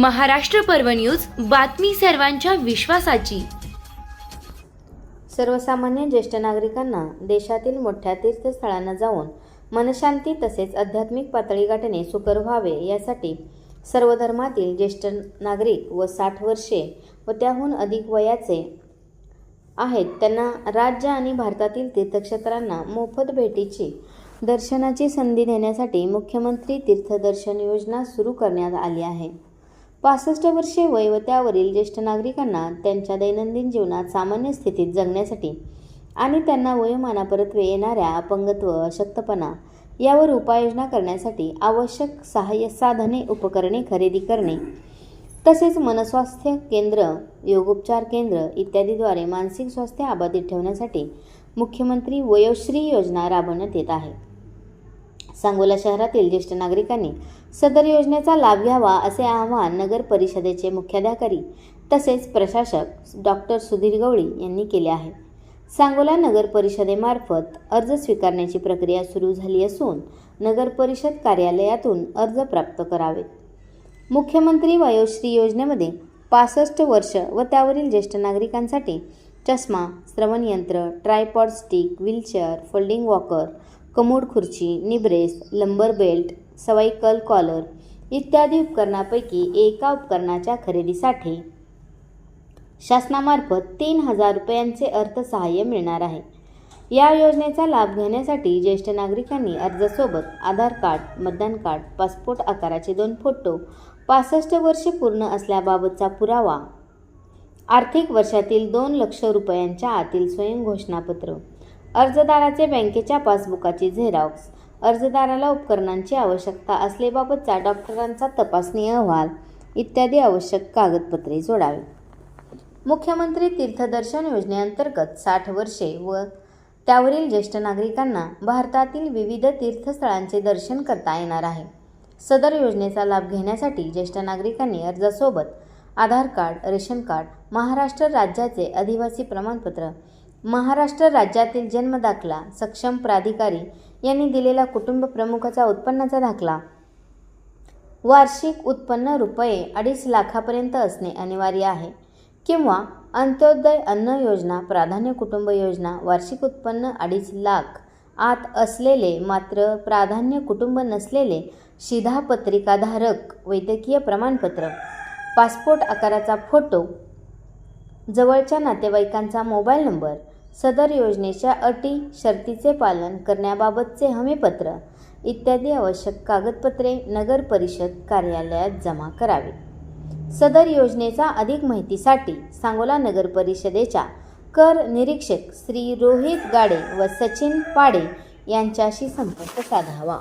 महाराष्ट्र पर्व न्यूज बातमी सर्वांच्या विश्वासाची. सर्वसामान्य ज्येष्ठ नागरिकांना देशातील मोठ्या तीर्थस्थळांना जाऊन मनशांती तसेच आध्यात्मिक पातळी गाठणे सुकर व्हावे यासाठी सर्व धर्मातील ज्येष्ठ नागरिक व साठ वर्षे व त्याहून अधिक वयाचे आहेत. त्यांना राज्य आणि भारतातील तीर्थक्षेत्रांना मोफत भेटीची दर्शनाची संधी देण्यासाठी मुख्यमंत्री तीर्थदर्शन योजना सुरू करण्यात आली आहे. पासष्ट वर्षे वय व त्यावरील ज्येष्ठ नागरिकांना त्यांच्या दैनंदिन जीवनात सामान्य स्थितीत जगण्यासाठी आणि त्यांना वयोमानापरत्वे येणाऱ्या अपंगत्व अशक्तपणा यावर उपाययोजना करण्यासाठी आवश्यक सहाय्य साधने उपकरणे खरेदी करणे तसेच मनस्वास्थ्य केंद्र योगोपचार केंद्र इत्यादीद्वारे मानसिक स्वास्थ्य अबाधित ठेवण्यासाठी मुख्यमंत्री वयोश्री योजना राबवण्यात येत आहे. सांगोला शहरातील ज्येष्ठ नागरिकांनी सदर योजनेचा लाभ घ्यावा असे आवाहन नगर परिषदेचे मुख्याधिकारी तसेच प्रशासक डॉक्टर सुधीर गवळी यांनी केले आहे. सांगोला नगर परिषदेमार्फत अर्ज स्वीकारण्याची प्रक्रिया सुरू झाली असून नगर परिषद कार्यालयातून अर्ज प्राप्त करावेत. मुख्यमंत्री वयोश्री योजनेमध्ये पासष्ट वर्ष व त्यावरील ज्येष्ठ नागरिकांसाठी चष्मा श्रवणयंत्र tripod stick wheelchair folding walker commode खुर्ची knee brace lumbar belt cervical collar इत्यादी उपकरणापैकी एका उपकरणाच्या खरेदीसाठी शासनामार्फत तीन हजार रुपयांचे अर्थसहाय्य मिळणार आहे. या योजनेचा लाभ घेण्यासाठी ज्येष्ठ नागरिकांनी अर्जासोबत आधार कार्ड मतदान कार्ड पासपोर्ट आकाराचे दोन फोटो पासष्ट वर्षे पूर्ण असल्याबाबतचा पुरावा आर्थिक वर्षातील दोन लक्ष रुपयांच्या आतील स्वयंघोषणापत्र अर्जदाराचे बँकेच्या पासबुकाची झेरॉक्स अर्जदाराला उपकरणांची आवश्यकता असलेबाबतचा डॉक्टरांचा तपासणी अहवाल इत्यादी आवश्यक कागदपत्रे जोडावी. मुख्यमंत्री तीर्थदर्शन योजनेअंतर्गत साठ वर्षे व त्यावरील ज्येष्ठ नागरिकांना भारतातील विविध तीर्थस्थळांचे दर्शन करता येणार आहे. सदर योजनेचा लाभ घेण्यासाठी ज्येष्ठ नागरिकांनी अर्जासोबत Aadhaar card ration card Maharashtra राज्याचे आदिवासी प्रमाणपत्र महाराष्ट्र राज्यातील जन्मदाखला सक्षम प्राधिकारी यांनी दिलेला कुटुंब प्रमुखाचा उत्पन्नाचा दाखला. वार्षिक उत्पन्न रुपये अडीच लाखापर्यंत असणे अनिवार्य आहे. किंवा अंत्योदय अन्न योजना प्राधान्य कुटुंब योजना वार्षिक उत्पन्न अडीच लाख आत असलेले मात्र प्राधान्य कुटुंब नसलेले शिधापत्रिकाधारक वैद्यकीय प्रमाणपत्र पासपोर्ट आकाराचा फोटो जवळच्या नातेवाईकांचा मोबाईल नंबर सदर योजनेच्या अटी शर्तीचे पालन करण्याबाबतचे हमीपत्र इत्यादी आवश्यक कागदपत्रे नगर परिषद कार्यालयात जमा करावे. सदर योजनेचा अधिक माहितीसाठी सांगोला नगर परिषदेच्या कर निरीक्षक श्री रोहित गाडे व सचिन पाडे यांच्याशी संपर्क साधावा.